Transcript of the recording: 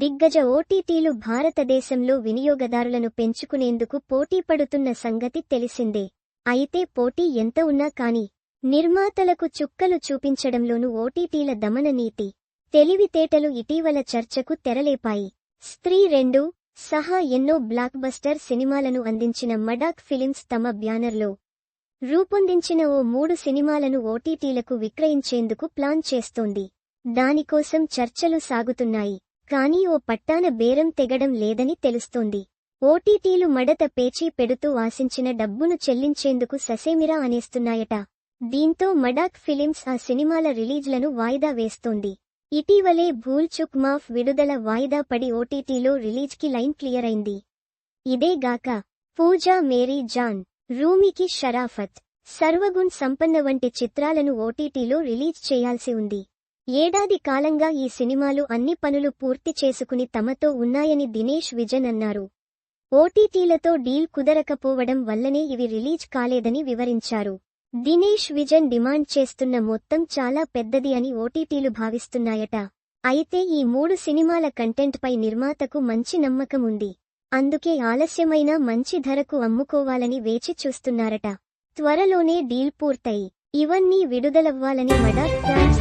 దిగ్గజ ఓటీటీలు భారతదేశంలో వినియోగదారులను పెంచుకునేందుకు పోటీపడుతున్న సంగతి తెలిసిందే. అయితే పోటీ ఎంత ఉన్నా కాని నిర్మాతలకు చుక్కలు చూపించడంలోనూ ఓటీటీల దమన నీతి తెలివితేటలు ఇటీవల చర్చకు తెరలేపాయి. స్త్రీ రెండు సహా ఎన్నో బ్లాక్బస్టర్ సినిమాలను అందించిన మడాక్ ఫిలిమ్స్ తమ బ్యానర్లో రూపొందించిన ఓ మూడు సినిమాలను ఓటీటీలకు విక్రయించేందుకు ప్లాన్ చేస్తోంది. దానికోసం చర్చలు సాగుతున్నాయి. కానీ ఓ పట్టాన బేరం తెగడం లేదని తెలుస్తోంది. ఓటీటీలు మడత పేచీ పెడుతూ ఆశించిన డబ్బును చెల్లించేందుకు ససేమిరా అనేస్తున్నాయట. దీంతో మడాక్ ఫిలిమ్స్ ఆ సినిమాల రిలీజ్లను వాయిదా వేస్తోంది. ఇటీవలే భూల్ చుక్ మాఫ్ విడుదల వాయిదా పడి ఓటీటీలో రిలీజ్కి లైన్ క్లియర్ అయింది ఇదేగాక పూజా మేరీ జాన్ రూమికి షరాఫత్ సర్వగుణ్ సంపన్న వంటి చిత్రాలను ఓటీటీలో రిలీజ్ చేయాల్సి ఉంది. ఏడాది కాలంగా ఈ సినిమాలు అన్ని పనులు పూర్తి చేసుకుని తమతో ఉన్నాయని దినేష్ విజన్ అన్నారు. ఓటీటీలతో డీల్ కుదరకపోవడం వల్లనే ఇవి రిలీజ్ కాలేదని వివరించారు. దినేష్ విజన్ డిమాండ్ చేస్తున్న మొత్తం చాలా పెద్దది అని ఓటీటీలు భావిస్తున్నాయట. అయితే ఈ మూడు సినిమాల కంటెంట్పై నిర్మాతకు మంచి నమ్మకం ఉంది. అందుకే ఆలస్యమైన మంచి ధరకు అమ్ముకోవాలని వేచి చూస్తున్నారట. త్వరలోనే డీల్ పూర్తయి. ఇవన్నీ విడుదలవ్వాలని మడా ఫ్యాన్స్